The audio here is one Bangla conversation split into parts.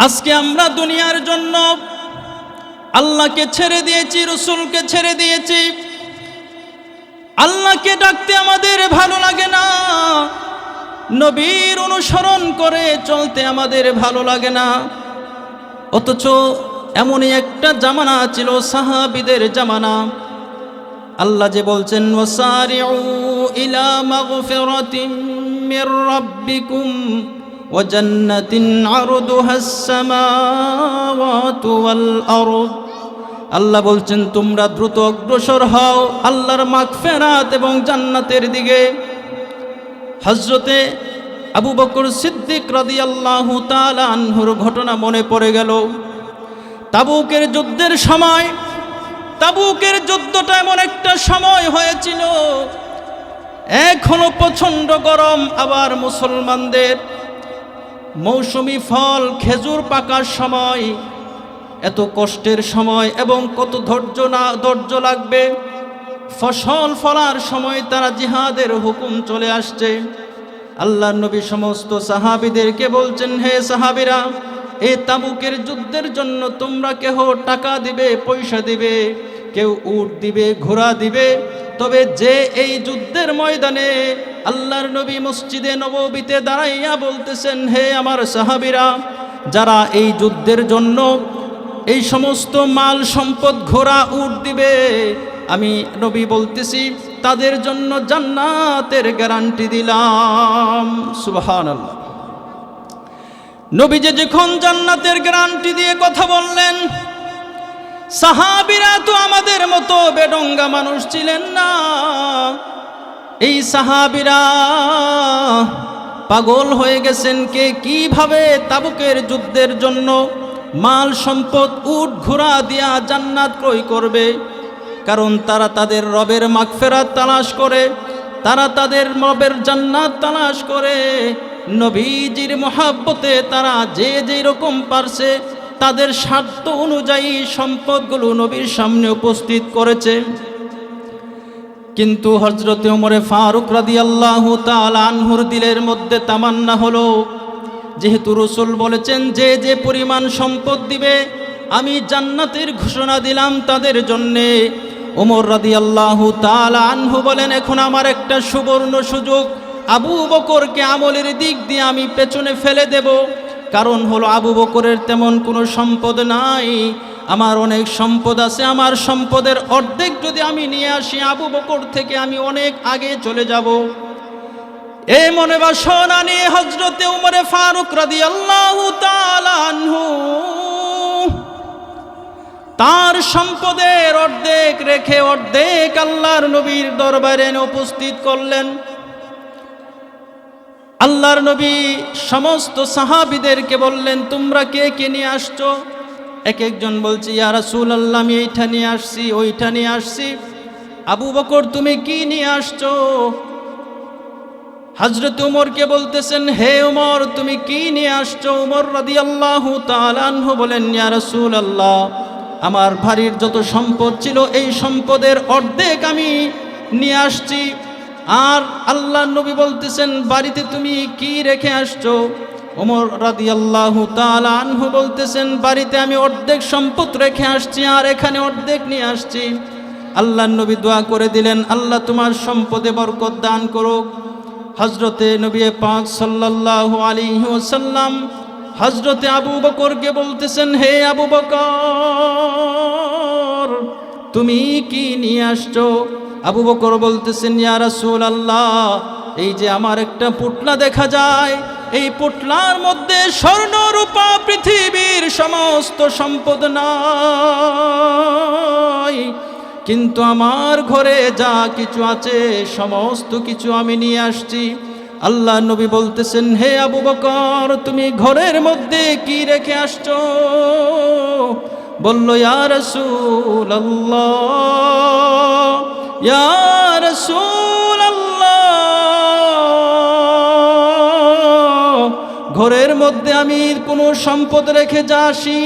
আজকে আমরা দুনিয়ার জন্য আল্লাহকে ছেড়ে দিয়েছি, রসুলকে ছেড়ে দিয়েছি। আল্লাহকে ডাকতে আমাদের ভালো লাগে না। নবীর অনুসরণ করে চলতে আমাদের ভালো লাগে না। অথচ এমনই একটা জামানা ছিল, সাহাবিদের জামানা। আল্লাহ যে বলছেন, ওয়াসারিউ ইলা মাগফিরাতিম মির রাব্বিকুম। আরদুহাস সামাওয়াতু ওয়াল আরদ আল্লাহ বলছেন, তোমরা দ্রুত অগ্রসর হও আল্লাহর মাগফিরাত এবং জান্নাতের দিকে। হজরতে আবু বকর সিদ্দিক রাদিয়াল্লাহু তাআলা আনহুর ঘটনা মনে পড়ে গেল। তাবুকের যুদ্ধের সময়, তাবুকের যুদ্ধটা এমন একটা সময় হয়েছিল। এখনও প্রচণ্ড গরম আবার মুসলমানদের মৌসুমি ফল খেজুর পাকার সময়, এত কষ্টের সময় এবং কত ধৈর্য না, ধৈর্য লাগবে। ফসল ফলার সময় তারা জিহাদের হুকুম চলে আসছে। আল্লাহ নবী সমস্ত সাহাবিদেরকে বলছেন, হে সাহাবিরা, এ তাবুকের যুদ্ধের জন্য তোমরা কেহ টাকা দিবে, পয়সা দিবে, কেউ উট দিবে, ঘোড়া দিবে তবে যে এই যুদ্ধের ময়দানে আল্লাহর নবী মসজিদে নববীতে দাঁড়াইয়া বলতেছেন, হে আমার সাহাবিরা, যারা এই যুদ্ধের জন্য এই সমস্ত মাল সম্পদ ঘোড়া, উট দিবে, আমি নবী বলতেছি, তাদের জন্য জান্নাতের গ্যারান্টি দিলাম। সুবহান নবী যে যখন জান্নাতের গ্যারান্টি দিয়ে কথা বললেন সাহাবিরা তো আমাদের মতো বেডঙ্গা মানুষ ছিলেন না। এই সাহাবিরা পাগল হয়ে গেছেন কে? কীভাবে তাবুকের যুদ্ধের জন্য মাল সম্পদ উট ঘোড়া দিয়া জান্নাত ক্রয় করবে? কারণ তারা তাদের রবের মাগফেরাত তালাশ করে, তারা তাদের রবের জান্নাত তালাশ করে। নবীজির মহাব্বতে তারা যে যেই রকম পারছে তাদের স্বার্থ অনুযায়ী সম্পদগুলো নবীর সামনে উপস্থিত করেছে। কিন্তু হজরতে ওমরে ফারুক রাদি আল্লাহ আনহুর দিলের মধ্যে তামান্না হলো, যেহেতু রসুল বলেছেন, যে যে পরিমাণ সম্পদ দিবে, আমি জান্নাতের ঘোষণা দিলাম তাদের জন্যে। ওমর রাদি আল্লাহ আনহু বলেন, এখন আমার একটা সুবর্ণ সুযোগ, আবু বকরকে আমলের দিক দিয়ে আমি পেছনে ফেলে দেব। কারণ হলো আবু বকরের তেমন কোনো সম্পদ নাই। আমার অনেক সম্পদ আছে, আমার সম্পদের অর্ধেক যদি আমি নিয়ে আসি, আবু বকর থেকে আমি অনেক আগে চলে যাব। এই মনে বাসনা নিয়ে হজরতে উমরে ফারুক রাদি আল্লাহ তার সম্পদের অর্ধেক রেখে অর্ধেক আল্লাহর নবীর দরবারে উপস্থিত করলেন। আল্লাহর নবী সমস্ত সাহাবিদেরকে বললেন, তোমরা কে কে নিয়ে আসছো? এক একজন বলছি, ইয়া রাসূল আল্লাহ আমি এইটা নিয়ে আসছি, ওইটা নিয়ে আসছি। আবু বকর, তুমি কি নিয়ে আসছো? হজরত উমরকে বলতেছেন, হে উমর, তুমি কি নিয়ে আসছো? উমর রাদি আল্লাহ তালানহু বলেন, ইয়া রাসূল আল্লাহ আমার ভারির যত সম্পদ ছিল, এই সম্পদের অর্ধেক আমি নিয়ে আসছি। আর আল্লাহ নবী বলতেছেন, বাড়িতে তুমি কি রেখে আসছো? ওমর রাদি আল্লাহ আনহু বলতেছেন, বাড়িতে আমি অর্ধেক সম্পদ রেখে আসছি আর এখানে অর্ধেক নিয়ে আসছি। আল্লাহ নবী দোয়া করে দিলেন, আল্লাহ তোমার সম্পদে বরকত দান করুক। হজরতে নবী পাক সাল্লাল্লাহু আলাইহি ওয়াসাল্লাম হজরতে আবু বকরকে বলতেছেন, হে আবু বকর, তুমি কি নিয়ে আসছো? আবু বকর বলতেছেন, ইয়া রাসূল আল্লাহ এই যে আমার একটা পুটলা দেখা যায়, এই পুটলার মধ্যে স্বর্ণ রূপা পৃথিবীর সমস্ত সম্পদ নাই। কিন্তু আমার ঘরে যা কিছু আছে, সমস্ত কিছু আমি নিয়ে আসছি। আল্লাহ নবী বলতেছেন, হে আবু বকর, তুমি ঘরের মধ্যে কি রেখে আসছ? বলল, ইয়া রাসূল আল্লাহ ঘরের মধ্যে আমি কোনো সম্পদ রেখে যাসি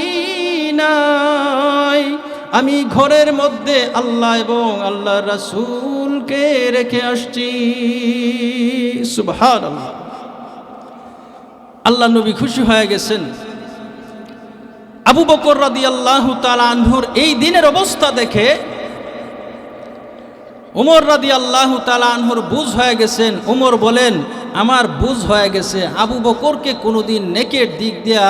নাই। আমি ঘরের মধ্যে আল্লাহ এবং আল্লাহ রাসূলকে রেখে আসছি। সুবহান আল্লাহ আল্লাহ নবী খুশি হয়ে গেছেন। আবু বকর রাদি আল্লাহ আনহুর এই দিনের অবস্থা দেখে উমর রাদি আল্লাহ আনহুর বুঝ হয়ে গেছেন। উমর বলেন, আমার বুঝ হয়ে গেছে, আবু বকরকে কোনোদিন নেকের দিক দেয়া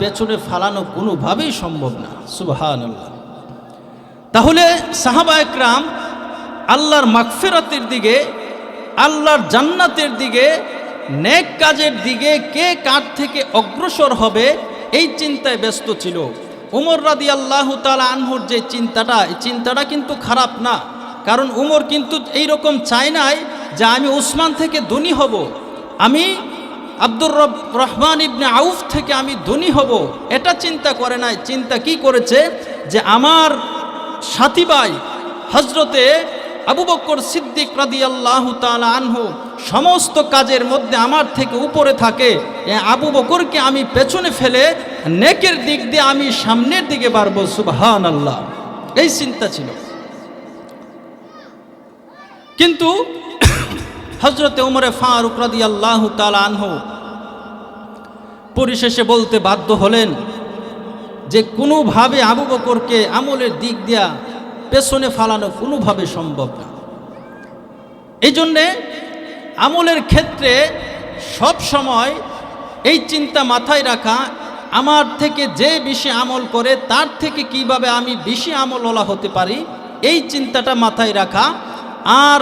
পেছনে ফালানো কোনোভাবেই সম্ভব না। সুবাহান তাহলে সাহাবা একরাম আল্লাহর মাগফেরাতের দিকে, আল্লাহর জান্নাতের দিকে, নেক কাজের দিকে কে কার থেকে অগ্রসর হবে, এই চিন্তায় ব্যস্ত ছিল। উমর রাদি আল্লাহ তালা আনহুর যে চিন্তাটা, এই চিন্তাটা কিন্তু খারাপ না। কারণ উমর কিন্তু এই রকম চায় নাই যে আমি উসমান থেকে ধনী হব। আমি আব্দুর রব রহমান ইবনে আউফ থেকে আমি ধনী হব। এটা চিন্তা করে নাই। চিন্তা কি করেছে যে আমার সাথী ভাই হজরতে আবু বক্কর সিদ্দিক রাদি আল্লাহ তালা আনহু সমস্ত কাজের মধ্যে আমার থেকে উপরে থাকে। আবু বকরকে আমি পেছনে ফেলে নেকের দিক দিয়ে আমি সামনের দিকে বাড়বো সুবহান আল্লাহ এই চিন্তা ছিল। কিন্তু হজরতে উমরে ফারুক রাদি আল্লাহ আনহু পরিশেষে বলতে বাধ্য হলেন যে কোনোভাবে আবু বকরকে আমলের দিক দিয়া পেছনে ফালানো কোনোভাবে সম্ভব না। এই জন্যে আমলের ক্ষেত্রে সব সময় এই চিন্তা মাথায় রাখা, আমার থেকে যে বেশি আমল করে তার থেকে কীভাবে আমি বেশি আমলওয়ালা হতে পারি, এই চিন্তাটা মাথায় রাখা আর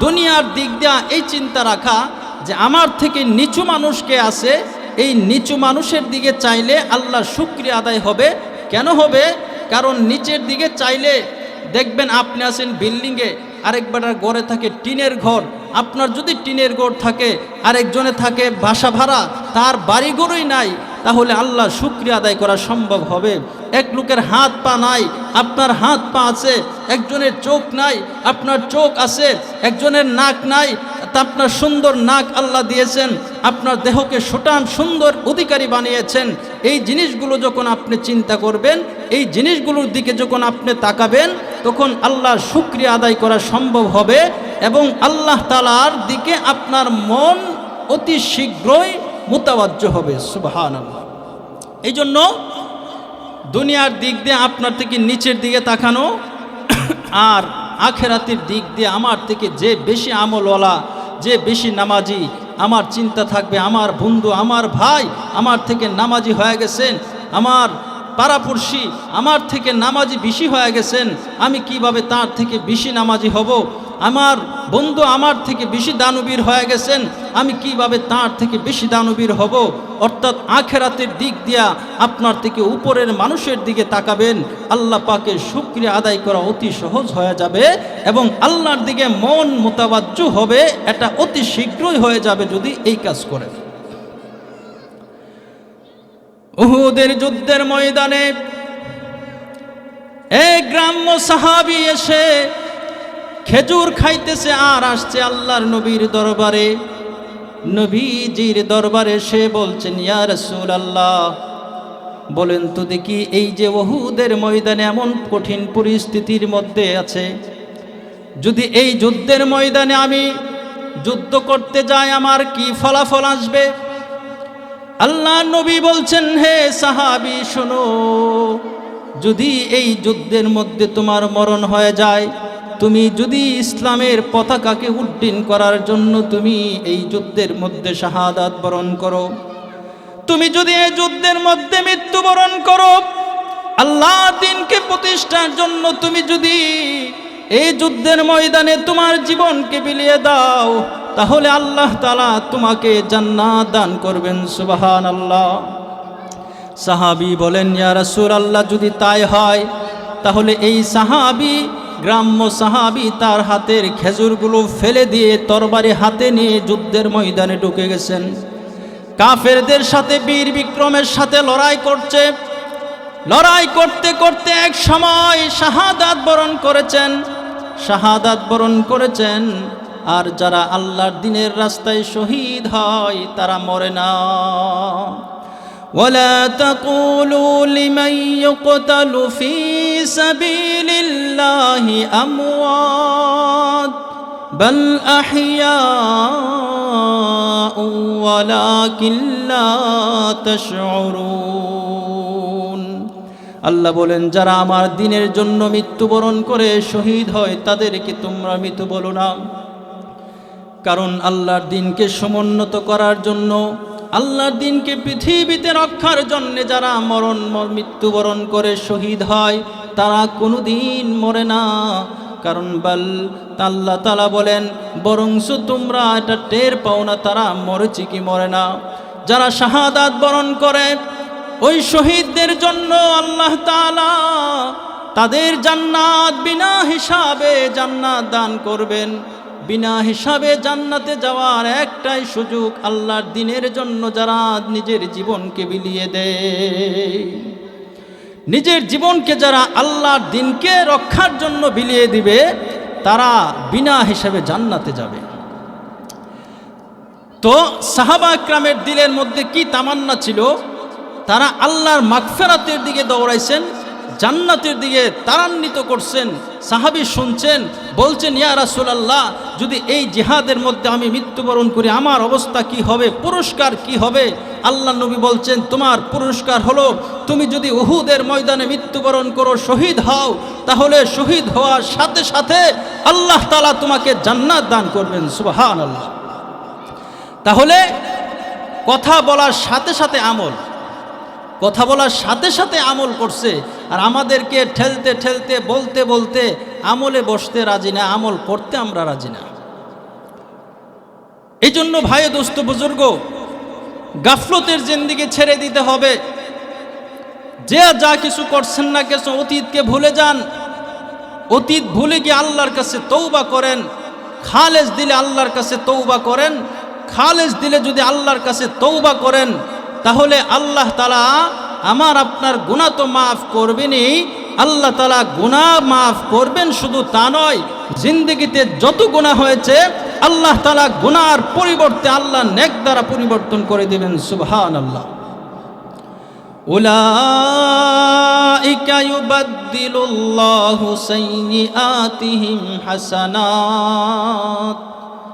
দুনিয়ার দিক দিয়া এই চিন্তা রাখা যে আমার থেকে নিচু মানুষকে আছে, এই নিচু মানুষের দিকে চাইলে আল্লাহ শুক্রিয়া আদায় হবে। কেন হবে? কারণ নিচের দিকে চাইলে দেখবেন আপনি আছেন বিল্ডিংয়ে আরেকবার গড়ে থাকে টিনের ঘর। আপনার যদি টিনের ঘর থাকে, আরেকজনে থাকে বাসা ভাড়া, তার বাড়ি ঘরই নাই, তাহলে আল্লাহ শুক্রিয়া আদায় করা সম্ভব হবে। এক লোকের হাত পা নাই, আপনার হাত পা আছে, একজনের চোখ নাই, আপনার চোখ আছে, একজনের নাক নাই, তা আপনার সুন্দর নাক আল্লাহ দিয়েছেন, আপনার দেহকে সোটান সুন্দর অধিকারী বানিয়েছেন। এই জিনিসগুলো যখন আপনি চিন্তা করবেন, এই জিনিসগুলোর দিকে যখন আপনি তাকাবেন, তখন আল্লাহর শুক্রিয়া আদায় করা সম্ভব হবে এবং আল্লাহ তালার দিকে আপনার মন অতি শীঘ্রই মোতাবাজ্য হবে আল্লাহ এই জন্য দুনিয়ার দিক দিয়ে আপনার থেকে নিচের দিকে তাকানো আর আখেরাতের দিক দিয়ে আমার থেকে যে বেশি আমলওয়ালা, যে বেশি নামাজি, আমার চিন্তা থাকবে, আমার বন্ধু, আমার ভাই আমার থেকে নামাজি হয়ে গেছেন, আমার পাড়াপড়শি আমার থেকে নামাজি বেশি হয়ে গেছেন, আমি কীভাবে তার থেকে বেশি নামাজি হব? আমার বন্ধু আমার থেকে বেশি দানবীর হয়ে গেছেন, আমি কীভাবে তার থেকে বেশি দানবীর হব? অর্থাৎ আখেরাতের দিক দিয়া আপনার থেকে উপরের মানুষের দিকে তাকাবেন, আল্লাহ পাকে শুক্রিয়া আদায় করা অতি সহজ হয়ে যাবে এবং আল্লাহর দিকে মন মোতাবাজ্য হবে, এটা অতি শীঘ্রই হয়ে যাবে যদি এই কাজ করেন। উহুদের যুদ্ধের ময়দানে এক গ্রাম্য সাহাবি এসে খেজুর খাইতেছে আর আসছে আল্লাহর নবীর দরবারে। নবীজির দরবারে সে বলছেন, ইয়া রসুল আল্লাহ বলেন তো দেখি এই যে ওহুদের ময়দানে এমন কঠিন পরিস্থিতির মধ্যে আছে, যদি এই যুদ্ধের ময়দানে আমি যুদ্ধ করতে যাই, আমার কি ফলাফল আসবে? আল্লাহ নবী বলছেন, হে সাহাবি, শোনো, যদি এই যুদ্ধের মধ্যে তোমার মরণ হয়ে যায় তুমি যদি ইসলামের পতাকাকে উড্ডীন করার জন্য তুমি এই যুদ্ধের মধ্যে শাহাদাত বরণ করো। তুমি যদি এই যুদ্ধের মধ্যে মৃত্যুবরণ করো, আল্লাহ দিনকে প্রতিষ্ঠার জন্য তুমি যদি এই যুদ্ধের ময়দানে তোমার জীবনকে বিলিয়ে দাও, তাহলে আল্লাহ তালা তোমাকে জান্নাত দান করবেন সুবাহান আল্লাহ সাহাবি বলেন, ইয়া রাসূল আল্লাহ যদি তাই হয়, তাহলে এই সাহাবি গ্রাম্য সাহাবি তার হাতের খেজুরগুলো ফেলে দিয়ে তরবারি হাতে নিয়ে যুদ্ধের ময়দানে ঢুকে গেছেন। কাফেরদের সাথে বীর বিক্রমের সাথে লড়াই করছে। লড়াই করতে করতে এক সময় শাহাদাত বরণ করেছেন। শাহাদাত বরণ করেছেন। আর যারা আল্লাহর দিনের রাস্তায় শহীদ হয়, তারা মরে না। ولا تقولوا لمن يقتل في سبيل الله أموات بل أحياء ولكن لا تشعرون আল্লাহ বলেন যারা আমার দিনের জন্য মৃত্যুবরণ করে শহীদ হয় তাদেরকে তোমরা মৃত বলো না কারণ আল্লাহর দিনকে সমুন্নত করার জন্য আল্লাহর দিনকে পৃথিবীতে রক্ষার জন্য যারা মরণ মৃত্যুবরণ করে শহীদ হয়, তারা কোনো দিন মরে না। কারণ বাল, আল্লাহ তালা বলেন, বরংস তোমরা এটা টের পাও না, তারা মরেছে কি মরে না। যারা শাহাদাত বরণ করে, ওই শহীদদের জন্য আল্লাহ তালা তাদের জান্নাত বিনা হিসাবে জান্নাত দান করবেন। বিনা হিসাবে জান্নাতে যাওয়ার একটাই সুযোগ আল্লাহর দিনের জন্য যারা নিজের জীবনকে বিলিয়ে দেয়। নিজের জীবনকে যারা আল্লাহর দিনকে রক্ষার জন্য বিলিয়ে দিবে, তারা বিনা হিসাবে জান্নাতে যাবে। তো সাহাবা ক্রামের দিলের মধ্যে কি তামান্না ছিল? তারা আল্লাহর মাগফেরাতের দিকে দৌড়াইছেন, জান্নাতের দিকে ত্বরান্বিত করছেন, সাহাবি শুনছেন বলছেন, ইয়া রাসূলুল্লাহ, যদি এই জিহাদের মধ্যে আমি মৃত্যুবরণ করি, আমার অবস্থা কি হবে? পুরস্কার কি হবে? আল্লাহ নবী বলছেন, তোমার পুরস্কার হলো, তুমি যদি উহুদের ময়দানে মৃত্যুবরণ করো, শহীদ হও, তাহলে শহীদ হওয়ার সাথে সাথে আল্লাহ তালা তোমাকে জান্নাত দান করবেন সুবাহান আল্লাহ তাহলে কথা বলার সাথে সাথে আমল, কথা বলার সাথে সাথে আমল করছে, আর আমাদেরকে ঠেলতে ঠেলতে, বলতে বলতে আমলে বসতে রাজি না, আমল করতে আমরা রাজি না। এই জন্য ভাই দোস্ত বুজুর্গ, গাফলতের জিন্দিগি ছেড়ে দিতে হবে। যে যা কিছু করছেন না কিছু অতীতকে ভুলে যান। অতীত ভুলে গিয়ে আল্লাহর কাছে তৌবা করেন। খালেজ দিলে আল্লাহর কাছে তৌবা করেন। খালেজ দিলে যদি আল্লাহর কাছে তৌবা করেন, তাহলে আল্লাহ তালা আমার আপনার গুণা তো মাফ করবেনই। আল্লাহ তালা গুণা মাফ করবেন শুধু তা নয় জিন্দগিতে যত গুণা হয়েছে আল্লাহ তালা গুনার পরিবর্তে আল্লাহ নেক দ্বারা পরিবর্তন করে দেবেন সুবহান আল্লাহ أولئك يبدل الله سيئاتهم حسنات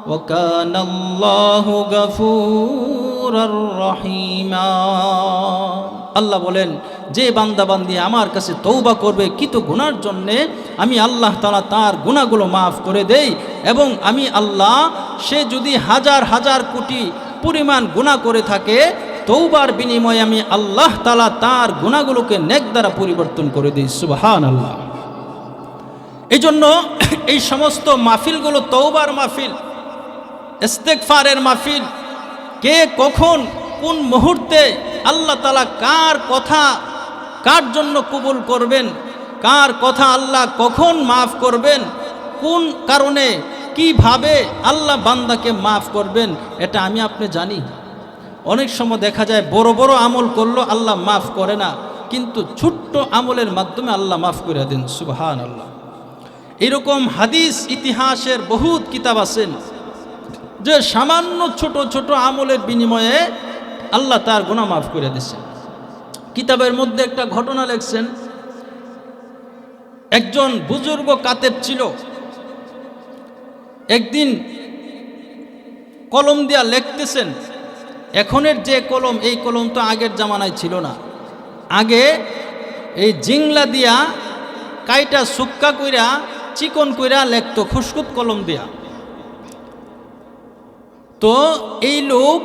وكان الله غفورا رحيما আল্লাহ বলেন, যে বান্দাবান্দি আমার কাছে তৌবা করবে কিত গুনার জন্যে, আমি আল্লাহ তালা তার গুণাগুলো মাফ করে দেই এবং আমি আল্লাহ, সে যদি হাজার হাজার কোটি পরিমাণ গুণা করে থাকে তৌবার বিনিময়ে আমি আল্লাহ তালা তার গুণাগুলোকে নেক দ্বারা পরিবর্তন করে দিই। সুবাহান আল্লাহ এই জন্য এই সমস্ত মাহফিলগুলো তৌবার মাহফিল ইস্তেকফারের মাহফিল, কে কখন কোন মুহূর্তে আল্লাহ তালা কার কথা কার জন্য কবুল করবেন? কার কথা আল্লাহ কখন মাফ করবেন? কোন কারণে, কীভাবে আল্লাহ বান্দাকে মাফ করবেন? এটা আমি আপনি জানি। অনেক সময় দেখা যায় বড় বড় আমল করল আল্লাহ মাফ করে না, কিন্তু ছোট্ট আমলের মাধ্যমে আল্লাহ মাফ করে দেন সুবহান আল্লাহ এরকম হাদিস, ইতিহাসের বহুত কিতাব আছেন যে সামান্য ছোট ছোট আমলের বিনিময়ে আল্লাহ তার গুণা মাফ করে দিচ্ছেন কিতাবের মধ্যে একটা ঘটনা লেখছেন, একজন বুজুর্গ কাতেব ছিল। একদিন কলম দিয়া লিখতেছেন, এখনের যে কলম, এই কলম তো আগের জামানায় ছিল না। আগে এই জিংলা দিয়া কাইটা সুক্কা কইরা, চিকন কইরা লেখতো, খুশকুত কলম দিয়া। তো এই লোক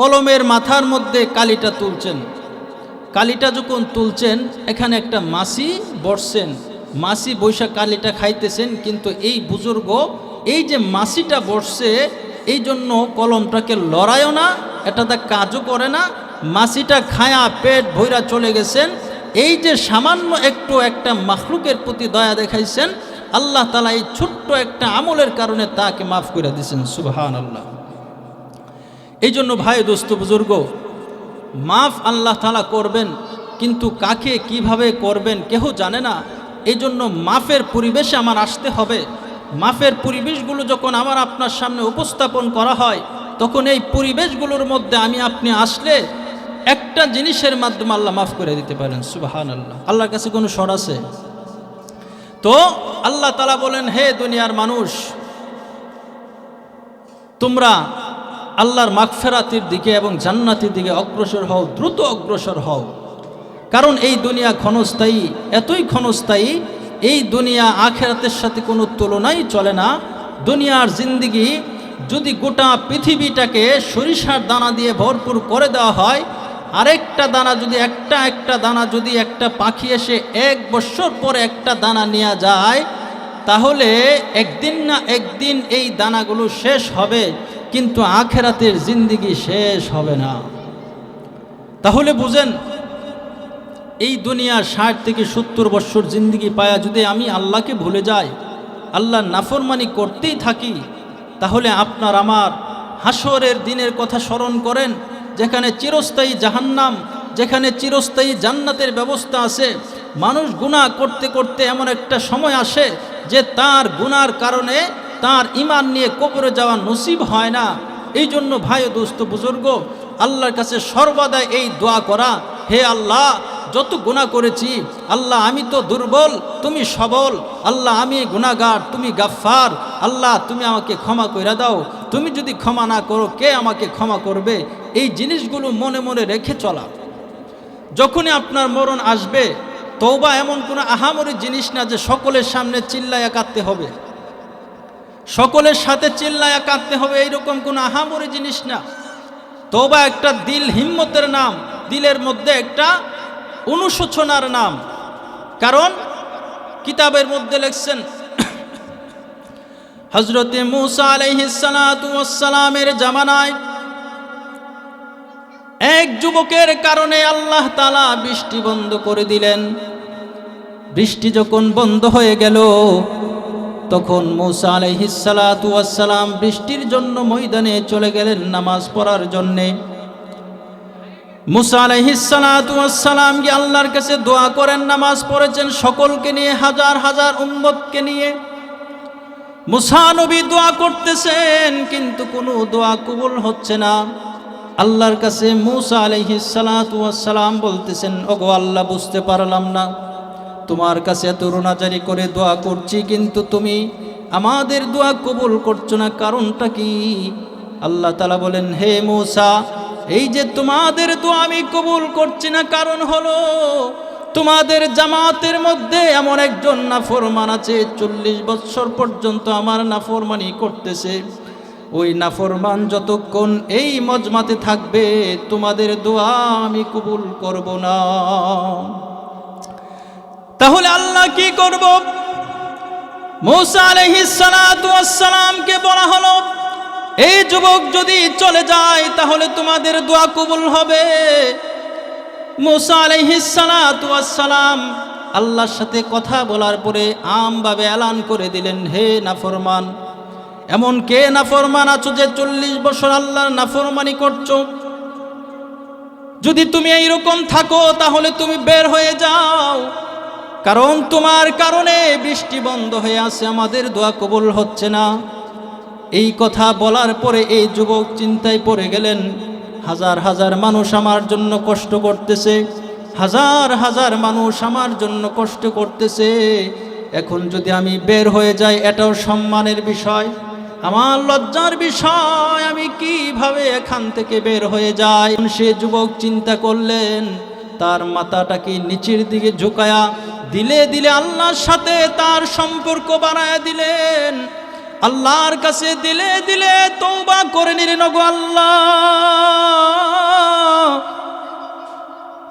কলমের মাথার মধ্যে কালিটা তুলছেন। কালিটা যখন তুলছেন, এখানে একটা মাসি বসছেন। মাসি বৈশাখ কালিটা খাইতেছেন, কিন্তু এই বুজুর্গ এই যে মাসিটা বসছে এই জন্য কলমটাকে লড়ায়ও না, এটাতে কাজও করে না। মাসিটা খায়া পেট ভৈরা চলে গেছেন। এই যে সামান্য একটু একটা মাখলুকের প্রতি দয়া দেখাইছেন, আল্লাহ তালা এই ছোট্ট একটা আমলের কারণে তাকে মাফ করে দিয়েছেন সুবহান আল্লাহ এই জন্য ভাই দোস্ত বুজুর্গ, মাফ আল্লাহ তালা করবেন, কিন্তু কাকে কীভাবে করবেন কেহ জানে না। এই জন্য মাফের পরিবেশে আমার আসতে হবে। মাফের পরিবেশগুলো যখন আমার আপনার সামনে উপস্থাপন করা হয়, তখন এই পরিবেশগুলোর মধ্যে আমি আপনি আসলে একটা জিনিসের মাধ্যমে আল্লাহ মাফ করে দিতে পারেন। সুবাহান আল্লাহ আল্লাহর কাছে কোনো স্বর আছে? তো আল্লাহ তালা বলেন, হে দুনিয়ার মানুষ, তোমরা আল্লাহর মাগফেরাতির দিকে এবং জান্নাতির দিকে অগ্রসর হও, দ্রুত অগ্রসর হও। কারণ এই দুনিয়া ক্ষণস্থায়ী, এতই ক্ষণস্থায়ী, এই দুনিয়া আখেরাতের সাথে কোনো তুলনাই চলে না। দুনিয়ার জিন্দিগি যদি গোটা পৃথিবীটাকে সরিষার দানা দিয়ে ভরপুর করে দেওয়া হয়, আরেকটা দানা যদি, একটা একটা দানা যদি একটা পাখি এসে এক বছর পরে একটা দানা নেওয়া যায়, তাহলে একদিন না একদিন এই দানাগুলো শেষ হবে। কিন্তু আখেরাতের জিন্দিগি শেষ হবে না। তাহলে বুঝেন, এই দুনিয়ার ষাট থেকে সত্তর বৎসর জিন্দিগি পায়া যদি আমি আল্লাহকে ভুলে যাই আল্লাহ নাফরমানি করতেই থাকি, তাহলে আপনার আমার হাসরের দিনের কথা স্মরণ করেন, যেখানে চিরস্থায়ী জাহান্নাম, যেখানে চিরস্থায়ী জান্নাতের ব্যবস্থা আছে, মানুষ গুনাহ করতে করতে এমন একটা সময় আসে যে তার গুনার কারণে তার ইমান নিয়ে কবরে যাওয়া নসিব হয় না। এই জন্য ভাই দোস্ত বুজুর্গ, আল্লাহর কাছে সর্বদা এই দোয়া করা, হে আল্লাহ, যত গুণা করেছি, আল্লাহ আমি তো দুর্বল, তুমি সবল, আল্লাহ আমি গুণাগার তুমি গাফফার, আল্লাহ তুমি আমাকে ক্ষমা করে দাও। তুমি যদি ক্ষমা না করো, কে আমাকে ক্ষমা করবে? এই জিনিসগুলো মনে মনে রেখে চলা। যখনই আপনার মরণ আসবে তৌবা এমন কোনো আহামরি জিনিস না যে সকলের সামনে চিল্লায়া কাঁদতে হবে। সকলের সাথে চিল্লায়া কাঁদতে হবে, এইরকম কোনো আহামরি জিনিস না। তৌবা একটা দিল হিম্মতের নাম, দিলের মধ্যে একটা অনুশোচনার নাম। কারণ কিতাবের মধ্যে লেখছেন হজরতে মুসা আলহিসালামের জামানায়, এক যুবকের কারণে আল্লাহ তালা বৃষ্টি বন্ধ করে দিলেন। বৃষ্টি যখন বন্ধ হয়ে গেল তখন মৌসা আলহিসালাম বৃষ্টির জন্য ময়দানে চলে গেলেন নামাজ পড়ার জন্যে। মুসা আলহিসালাম গিয়ে আল্লাহর কাছে দোয়া করেন, নামাজ পড়েছেন সকলকে নিয়ে, হাজার হাজার উম্মতকে নিয়ে। মুসা নবী দোয়া করতেছেন, কিন্তু কোনো দোয়া কবুল হচ্ছে না। আল্লাহর কাছে মুসা আলহিসালাম বলতেছেন, ওগো আল্লাহ, বুঝতে পারলাম না। তোমার কাছে এত রোনাজারি করে দোয়া করছি, কিন্তু তুমি আমাদের দোয়া কবুল করছ না, কারণটা কি? আল্লাহ তালা বলেন, হে মৌসা, এই যে তোমাদের দোয়া আমি কবুল করছি না, কারণ হলো তোমাদের জামাতের মধ্যে এমন একজন নাফরমান আছে, চল্লিশ বৎসর পর্যন্ত আমার নাফরমানি করতেছে। ওই নাফরমান যতক্ষণ এই মজমাতে থাকবে, তোমাদের দোয়া আমি কবুল করব না। তাহলে আল্লাহ কি করব? মৌসা আলহিসালামকে বলা হলো, এই যুবক যদি চলে যায়, তাহলে তোমাদের দোয়া কবুল হবে। মুসা আলহিসালাম আল্লাহর সাথে কথা বলার পরে আমভাবে এলান করে দিলেন, হে নাফরমান, এমন কে নাফরমান আছো যে চল্লিশ বছর আল্লাহর নাফরমানি করছ? যদি তুমি এইরকম থাকো, তাহলে তুমি বের হয়ে যাও। কারণ তোমার কারণে বৃষ্টি বন্ধ হয়ে আছে, আমাদের দোয়া কবুল হচ্ছে না। এই কথা বলার পরে এই যুবক চিন্তায় পড়ে গেলেন, হাজার হাজার মানুষ আমার জন্য কষ্ট করতেছে, হাজার হাজার মানুষ আমার জন্য কষ্ট করতেছে। এখন যদি আমি বের হয়ে যাই, এটাও সম্মানের বিষয়। আমার লজ্জার বিষয়, আমি কীভাবে এখান থেকে বের হয়ে যাই? সে যুবক চিন্তা করলেন তার মাথাটাকে নিচের দিকে ঝুঁকায়া দিলে দিলে আল্লাহর সাথে তার সম্পর্ক বানায় দিলেন। আল্লাহর কাছে দিলে দিলে তৌবা করে নিলেন গো আল্লাহ।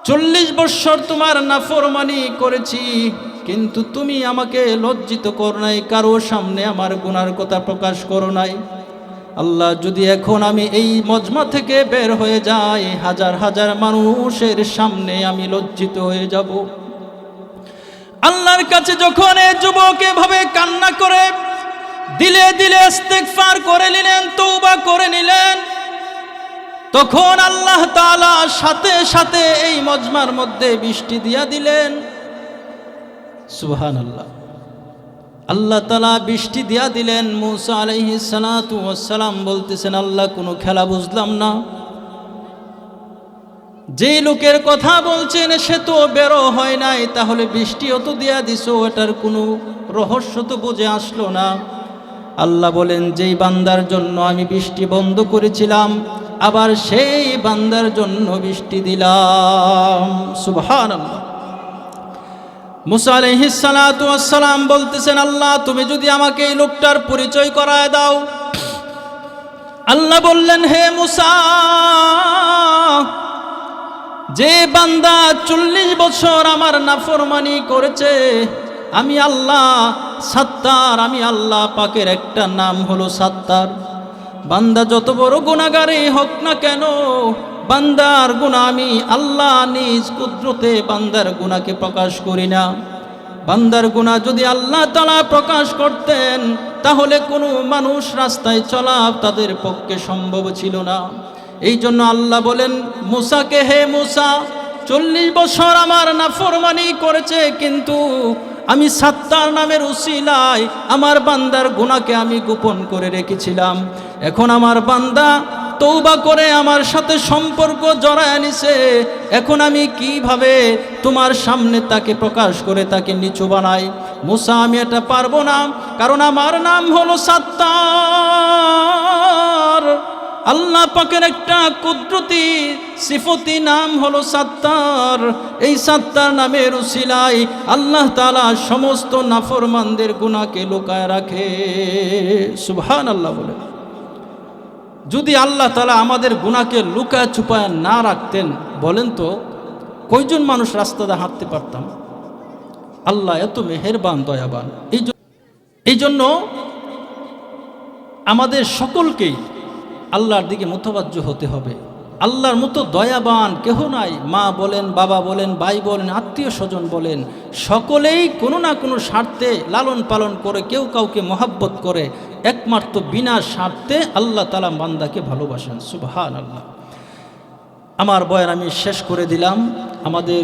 চল্লিশ বৎসর তোমার নাফরমানি করেছি, কিন্তু তুমি আমাকে লজ্জিত করো নাই, কারও সামনে আমার গুনার কথা প্রকাশ করো নাই। আল্লাহ, যদি এখন আমি এই মজমা থেকে বের হয়ে যাই, হাজার হাজার মানুষের সামনে আমি লজ্জিত হয়ে যাব। আল্লাহর কাছে যখন এ যুবক এভাবে কান্না করে, দিলে দিলে ইস্তেগফার করে নিলেন তৌবা করে নিলেন, তখন আল্লাহ তাআলা সাথে সাথে এই মজমার মধ্যে বৃষ্টি দিয়া দিলেন। সুবহান আল্লাহ তালা বৃষ্টি দিয়া দিলেন, মুসা আলহি সালাম বলতেছেন, আল্লাহ কোনো খেলা বুঝলাম না। যে লোকের কথা বলছেন, সে তো বেরো হয় নাই, তাহলে বৃষ্টিও তো দিয়া দিস এটার কোনো রহস্য তো বুঝে আসলো না। আল্লাহ বলেন, যেই বান্দার জন্য আমি বৃষ্টি বন্ধ করেছিলাম, আবার সেই বান্দার জন্য বৃষ্টি দিলাম। সুবহান মুসা আলহিসালাম বলতেছেন, আল্লাহ, তুমি যদি আমাকে এই লোকটার পরিচয় করায় দাও। আল্লাহ বললেন, হে মুসা, যে বান্দা চল্লিশ বছর আমার নাফরমানি করেছে, আমি আল্লাহ সাত্তার, আমি আল্লাহ পাকের একটা নাম হলো সাত্তার। বান্দা যত বড় গুণাগারই হোক না কেন বান্দার গুণা আমি আল্লাহ নিজ কুদরতে বান্দার গুণাকে প্রকাশ করি না। বান্দার গুণা যদি আল্লাহ তালা প্রকাশ করতেন, তাহলে কোনো মানুষ রাস্তায় চলা তাদের পক্ষে সম্ভব ছিল না। এই জন্য আল্লাহ বলেন, মুসাকে হে মুসা, চল্লিশ বছর আমার নাফরমানি করেছে, কিন্তু আমি সাত্তার নামের উসিলায় আমার বান্দার গুণাকে আমি গোপন করে রেখেছিলাম। এখন আমার বান্দা তৌবা করে আমার সাথে সম্পর্ক জড়ায় নিছে। এখন আমি কীভাবে তোমার সামনে তাকে প্রকাশ করে তাকে নিচু বানাই? মুসা, আমি এটা পারব না, কারণ আমার নাম হলো সাত্তার। আল্লাহ পাকের একটা কুদরতি, সিফতি নাম হলো সাত্তার। এই সাত্তার নামের উসিলাই আল্লাহ তালা সমস্ত নাফরমানদের গুণাকে লুকায় রাখে। সুবহান আল্লাহ বলে। যদি আল্লাহ তালা আমাদের গুণাকে লুকায় ছুপায় না রাখতেন, বলেন তো, কয়জন মানুষ রাস্তাতে হাঁটতে পারতাম? আল্লাহ এত মেহেরবান, দয়াবান। এই এই জন্য আমাদের সকলকেই আল্লাহর দিকে মোতবাজ্য হতে হবে। আল্লাহর মতো দয়াবান কেহ নাই। মা বলেন, বাবা বলেন, ভাই বলেন, আত্মীয় স্বজন বলেন, সকলেই কোনো না কোনো স্বার্থে লালন পালন করে, কেউ কাউকে মহাব্বত করে, একমাত্র বিনা স্বার্থে আল্লাহ তালা বান্দাকে ভালোবাসেন। সুবাহান আল্লাহ আমার বয়ান আমি শেষ করে দিলাম। আমাদের